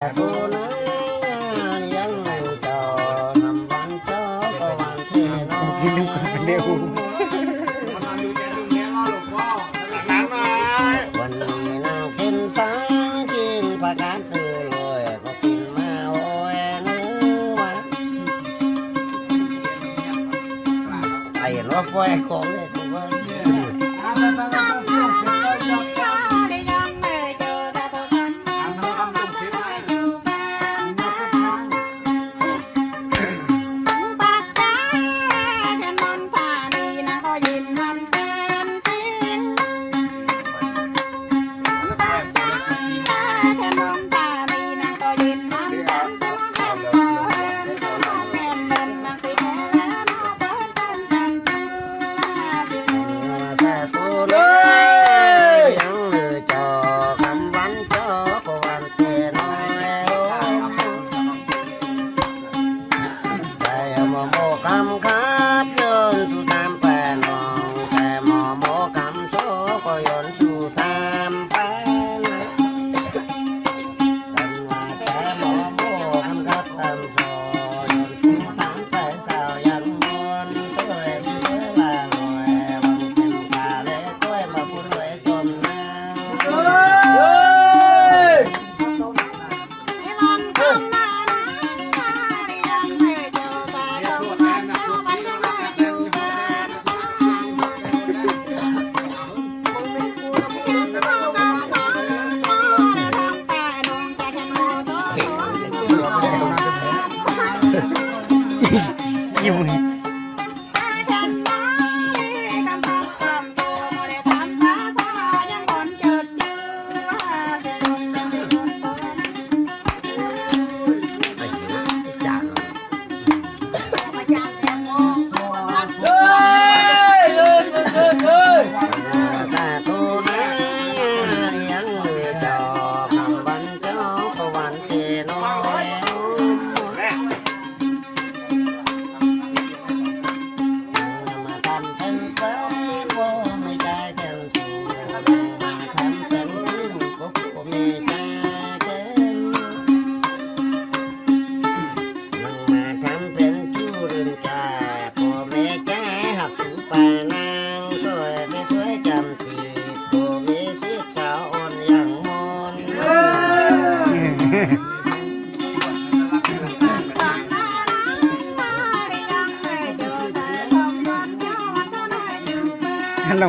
พี่ลูกคนเดียววันนี้นางเป็นสังกินประกาศตื่นเลยก็กินมาโอ้ยนึวะไอ้เห็นว่าของเลย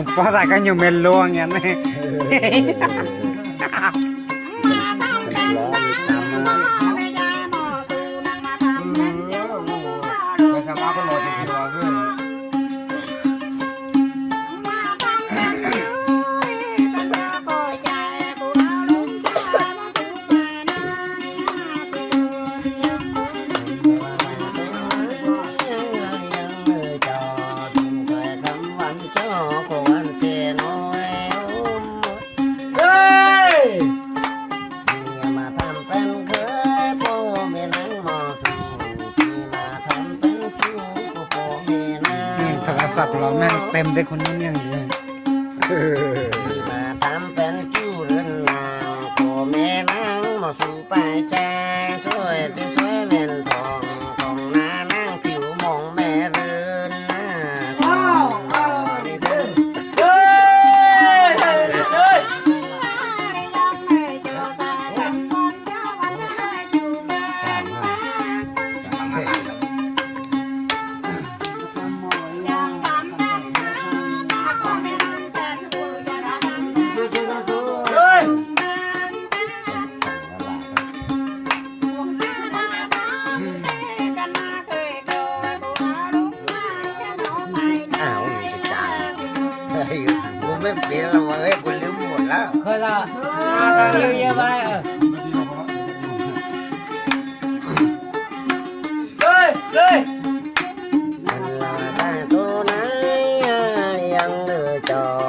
pasang pasang cái yo melo ang yan. นั่งเต็มได้คนนี้ยังอยู่เลยเมาทำเป็นจูเรือนนางก็แม่นางมาสู่ปลา New Year vào đây ờ. Đây, đây. Tôi nay ăn được trò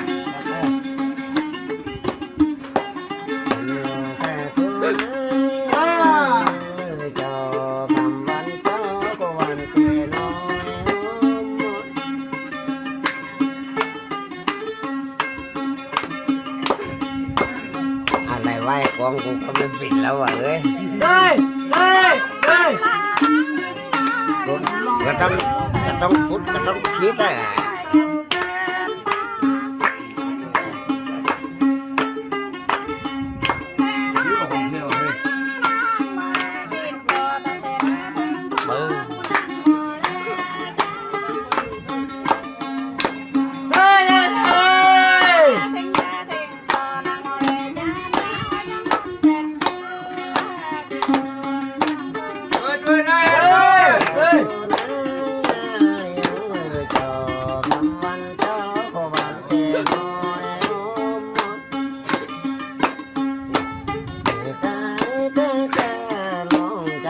เลยได้ได้ได้ก็ต้องก็ต้องพุทธก็ต้องคิดอะ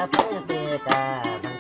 la puede parar.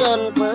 yun po